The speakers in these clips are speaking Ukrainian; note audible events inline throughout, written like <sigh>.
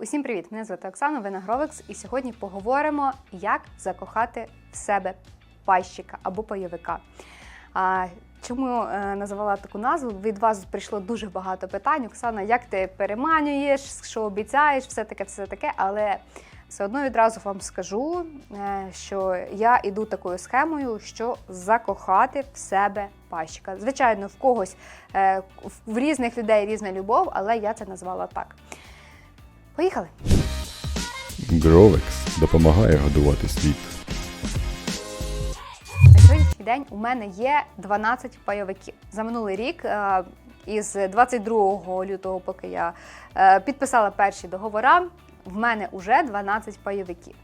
Усім привіт! Мене звати Оксана, ви на Гровекс, і сьогодні поговоримо, як закохати в себе пайщика або пайовика. А, чому е, назвала таку назву? Від вас прийшло дуже багато питань. Оксана, як ти переманюєш, що обіцяєш, все таке, все таке. Але все одно відразу вам скажу, е, що я іду такою схемою, що закохати в себе пайщика. Звичайно, в когось е, в різних людей різна любов, але я це назвала так. Поїхали! Гровекс допомагає годувати світ. На сьогоднішній день у мене є 12 пайовиків. За минулий рік, е, із 22 лютого, поки я е, підписала перші договори, в мене вже 12 пайовиків.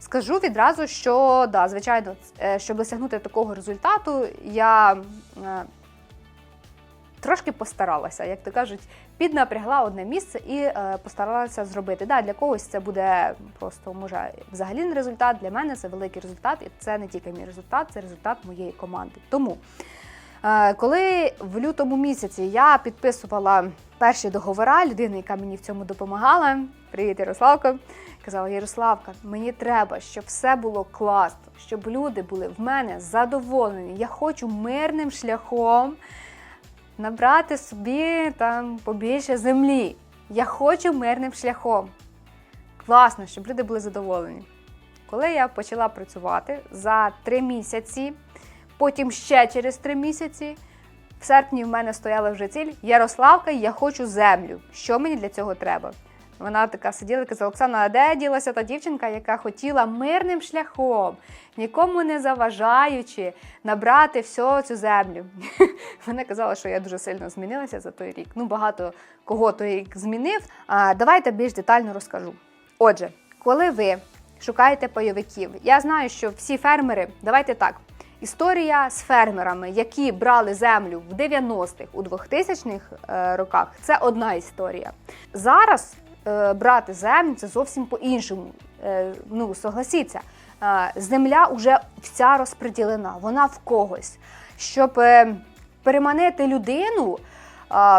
Скажу відразу, що да, звичайно, е, щоб досягнути такого результату, я трошки постаралася, як то кажуть, піднапрягла одне місце і е, постаралася зробити. Да, для когось це буде просто може взагалі не результат. Для мене це великий результат, і це не тільки мій результат, це результат моєї команди. Тому, е, коли в лютому місяці я підписувала перші договори, людина, яка мені в цьому допомагала, привіт, Ярославко, казала: Ярославка, мені треба, щоб все було класно, щоб люди були в мене задоволені. Я хочу мирним шляхом набрати собі там побільше землі. Я хочу мирним шляхом. Класно, щоб люди були задоволені. Коли я почала працювати за три місяці, потім ще через три місяці, в серпні в мене стояла вже ціль Ярославка, я хочу землю. Що мені для цього треба? Вона така сиділа і казала, Оксана, а де ділася та дівчинка, яка хотіла мирним шляхом, нікому не заважаючи, набрати всю цю землю. <laughs> Вона казала, що я дуже сильно змінилася за той рік. Ну, багато кого той рік змінив. А, давайте більш детально розкажу. Отже, коли ви шукаєте пайовиків, я знаю, що всі фермери, давайте так. Історія з фермерами, які брали землю в 90-х, у 2000-х е, роках, це одна історія. Зараз брати землю це зовсім по-іншому. Е, ну, согласіться, е, земля вже вся розподілена, вона в когось. Щоб е, переманити людину,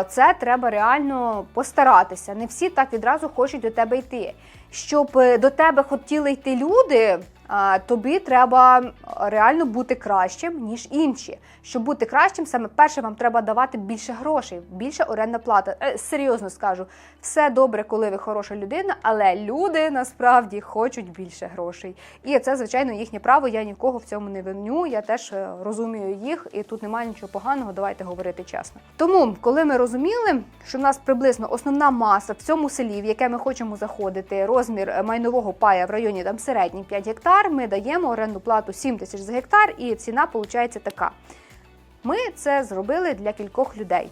це треба реально постаратися. Не всі так відразу хочуть до тебе йти. Щоб е, до тебе хотіли йти люди, тобі треба реально бути кращим, ніж інші. Щоб бути кращим, саме перше вам треба давати більше грошей, більше орендна плата. Е, серйозно скажу, все добре, коли ви хороша людина, але люди насправді хочуть більше грошей. І це, звичайно, їхнє право. Я нікого в цьому не виню. Я теж е, розумію їх, і тут немає нічого поганого. Давайте говорити чесно. Тому, коли ми розуміли, що в нас приблизно основна маса в цьому селі, в яке ми хочемо заходити, розмір е, майнового пая в районі там середній 5 гектар, ми даємо орендну плату 7 тисяч за гектар, і ціна виходить така. Ми це зробили для кількох людей.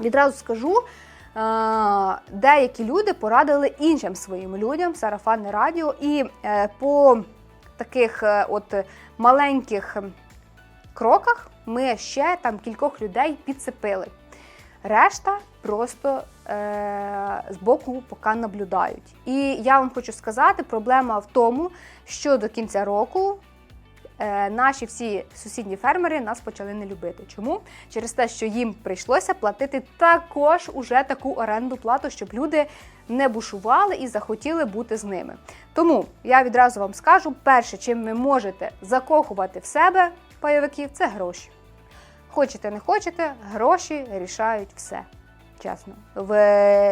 Відразу скажу, е, деякі люди порадили іншим своїм людям сарафанне радіо, і е, по таких е, от маленьких кроках ми ще там кількох людей підцепили. Решта просто е, з боку поки наблюдають. І я вам хочу сказати, проблема в тому, що до кінця року е, наші всі сусідні фермери нас почали не любити. Чому? Через те, що їм прийшлося платити також уже таку оренду плату, щоб люди не бушували і захотіли бути з ними. Тому я відразу вам скажу: перше, чим ви можете закохувати в себе пайовиків, це гроші. Хочете, не хочете, гроші рішають все. Чесно, в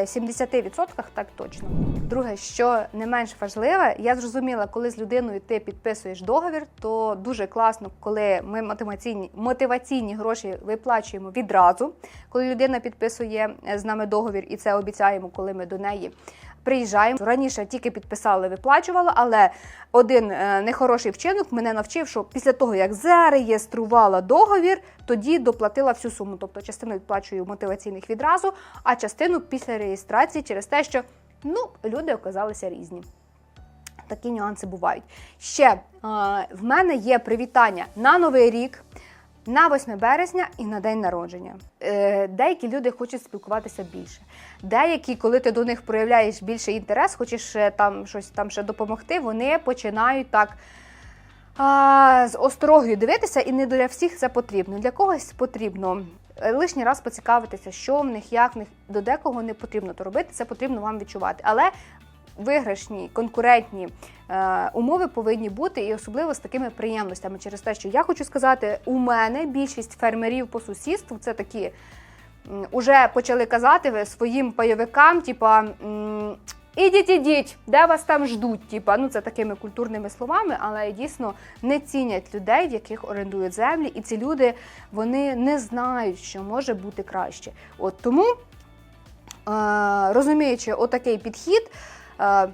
70% так точно. Друге, що не менш важливе, я зрозуміла, коли з людиною ти підписуєш договір, то дуже класно, коли ми мотиваційні, мотиваційні гроші виплачуємо відразу, коли людина підписує е, з нами договір, і це обіцяємо, коли ми до неї приїжджаємо. Раніше тільки підписали, виплачувала, але один е, нехороший вчинок мене навчив, що після того, як зареєструвала договір, тоді доплатила всю суму. Тобто частину відплачую мотиваційних відразу, а частину після реєстрації через те, що ну, люди оказалися різні. Такі нюанси бувають. Ще е, в мене є привітання на Новий рік. На 8 березня і на день народження. Е, деякі люди хочуть спілкуватися більше. Деякі, коли ти до них проявляєш більше інтерес, хочеш там щось там ще допомогти, вони починають так а, з осторогою дивитися, і не для всіх це потрібно. Для когось потрібно е, лишній раз поцікавитися, що в них, як в них, до декого не потрібно то робити, це потрібно вам відчувати. Але виграшні, конкурентні е, умови повинні бути, і особливо з такими приємностями. Через те, що я хочу сказати, у мене більшість фермерів по сусідству це такі. Уже почали казати своїм пайовикам, типа ідіть, ідіть, де вас там ждуть. Типа, ну це такими культурними словами, але дійсно не цінять людей, в яких орендують землі, і ці люди вони не знають, що може бути краще. От тому, е, розуміючи отакий підхід. Е,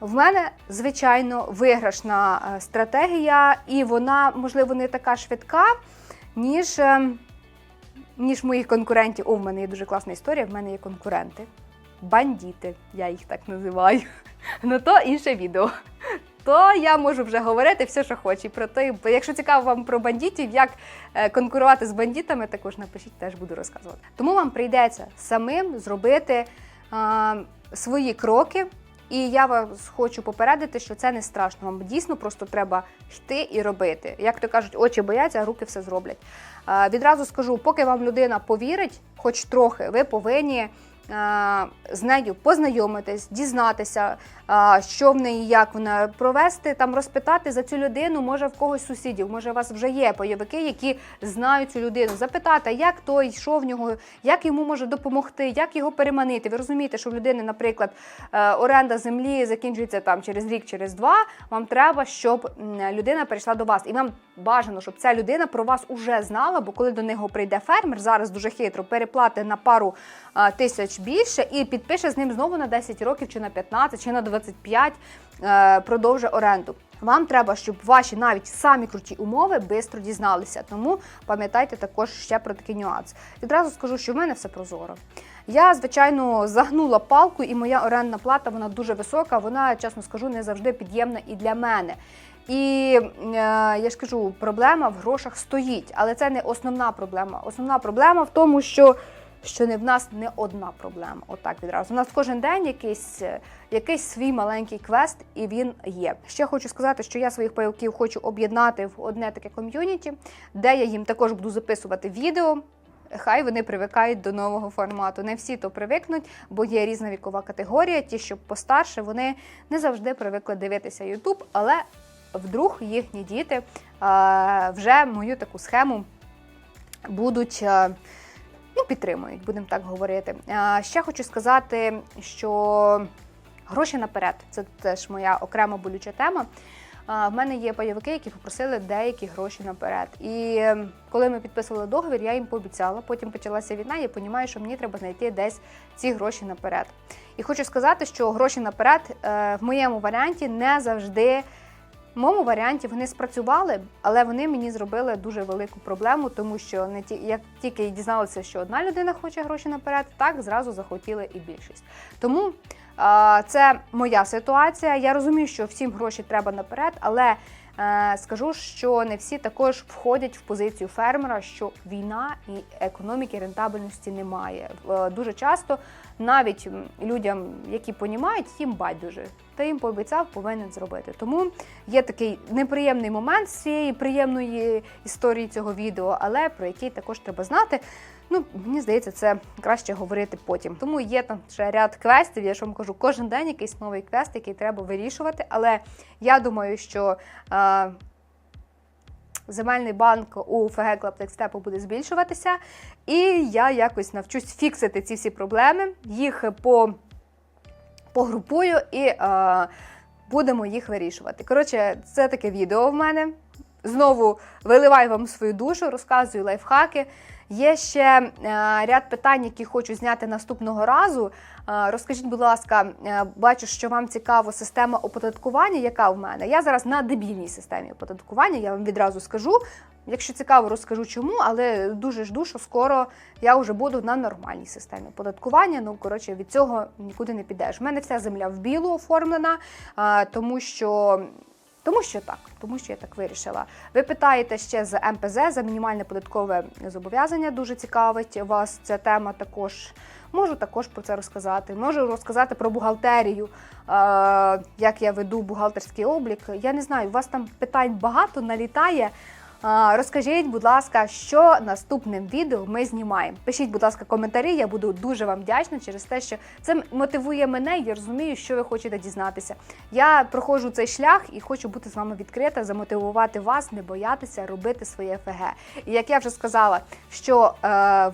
в мене звичайно виграшна е, стратегія, і вона, можливо, не така швидка, ніж, е, ніж моїх конкурентів. О, в мене є дуже класна історія. В мене є конкуренти. Бандіти, я їх так називаю. <laughs> Ну то інше відео. То я можу вже говорити все, що хочу. Про те, якщо цікаво вам про бандитів, як е, конкурувати з бандитами, також напишіть, теж буду розказувати. Тому вам прийдеться самим зробити а, свої кроки. І я вас хочу попередити, що це не страшно. Вам дійсно просто треба йти і робити. Як то кажуть, очі бояться, а руки все зроблять. Відразу скажу, поки вам людина повірить, хоч трохи, ви повинні з нею познайомитись, дізнатися, що в неї, як вона провести, там розпитати за цю людину, може в когось сусідів, може у вас вже є бойовики, які знають цю людину, запитати, як той, що в нього, як йому може допомогти, як його переманити. Ви розумієте, що в людини, наприклад, е, оренда землі закінчується там через рік, через два. Вам треба, щоб людина перейшла до вас, і вам бажано, щоб ця людина про вас уже знала, бо коли до нього прийде фермер, зараз дуже хитро переплати на пару тисяч більше і підпише з ним знову на 10 років, чи на 15, чи на 25 е, продовжує оренду. Вам треба, щоб ваші навіть самі круті умови швидко дізналися. Тому пам'ятайте також ще про такий нюанс. Відразу скажу, що в мене все прозоро. Я, звичайно, загнула палку, і моя орендна плата вона дуже висока. Вона, чесно скажу, не завжди під'ємна і для мене. І е, я ж кажу, проблема в грошах стоїть, але це не основна проблема. Основна проблема в тому, що, що не в нас не одна проблема. Отак відразу. У нас кожен день якийсь, е, якийсь свій маленький квест, і він є. Ще хочу сказати, що я своїх пайовків хочу об'єднати в одне таке ком'юніті, де я їм також буду записувати відео. Хай вони привикають до нового формату. Не всі то привикнуть, бо є різна вікова категорія. Ті, що постарше, вони не завжди привикли дивитися YouTube, але вдруг їхні діти е, вже мою таку схему будуть. Ну, підтримують, будемо так говорити. Е, Ще хочу сказати, що гроші наперед це теж моя окрема болюча тема. В мене є пайовики, які попросили деякі гроші наперед. І е, коли ми підписували договір, я їм пообіцяла. Потім почалася війна. Я розумію, що мені треба знайти десь ці гроші наперед. І хочу сказати, що гроші наперед е, в моєму варіанті не завжди. Моєму варіанті вони спрацювали, але вони мені зробили дуже велику проблему, тому що не ті, як тільки дізналися, що одна людина хоче гроші наперед, так зразу захотіли і більшість. Тому а, це моя ситуація. Я розумію, що всім гроші треба наперед, але скажу, що не всі також входять в позицію фермера, що війна і економіки рентабельності немає. Е, Дуже часто навіть людям, які понімають, їм байдуже. Ти їм пообіцяв, повинен зробити. Тому є такий неприємний момент з цієї приємної історії цього відео, але про який також треба знати. Ну, мені здається, це краще говорити потім. Тому є там ще ряд квестів. Я ж вам кажу, кожен день якийсь новий квест, який треба вирішувати. Але я думаю, що е, земельний банк у ФГ Клаптекстепу буде збільшуватися, і я якось навчусь фіксити ці всі проблеми, їх по погрупую і е, будемо їх вирішувати. Коротше, це таке відео в мене. Знову виливаю вам свою душу, розказую лайфхаки. Є ще е, ряд питань, які хочу зняти наступного разу. Е, розкажіть, будь ласка, е, бачу, що вам цікаво система оподаткування, яка в мене. Я зараз на дебільній системі оподаткування, я вам відразу скажу. Якщо цікаво, розкажу чому, але дуже жду, що скоро я вже буду на нормальній системі оподаткування. Ну, коротше, від цього нікуди не підеш. У мене вся земля в білу оформлена, тому що. Тому що так, тому що я так вирішила. Ви питаєте ще з МПЗ, за мінімальне податкове зобов'язання. Дуже цікавить вас ця тема також. Можу також про це розказати. Можу розказати про бухгалтерію, е, як я веду бухгалтерський облік. Я не знаю, у вас там питань багато налітає. Розкажіть, будь ласка, що наступним відео ми знімаємо. Пишіть, будь ласка, коментарі. Я буду дуже вам вдячна через те, що це мотивує мене. Я розумію, що ви хочете дізнатися. Я проходжу цей шлях і хочу бути з вами відкрита, замотивувати вас, не боятися робити своє ФГ. І як я вже сказала, що е,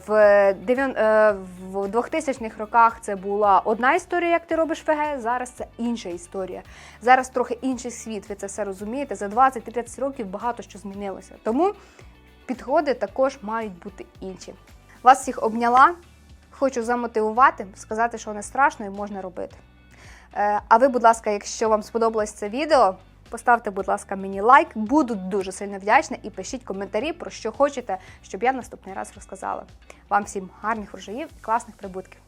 в, дев'ян- е, в 2000-х роках це була одна історія, як ти робиш ФГ. Зараз це інша історія. Зараз трохи інший світ. Ви це все розумієте. За 20-30 років багато що змінилося. Тому підходи також мають бути інші. Вас всіх обняла. Хочу замотивувати, сказати, що не страшно і можна робити. Е, А ви, будь ласка, якщо вам сподобалось це відео, поставте, будь ласка, мені лайк. Буду дуже сильно вдячна і пишіть коментарі, про що хочете, щоб я наступний раз розказала. Вам всім гарних врожаїв і класних прибутків.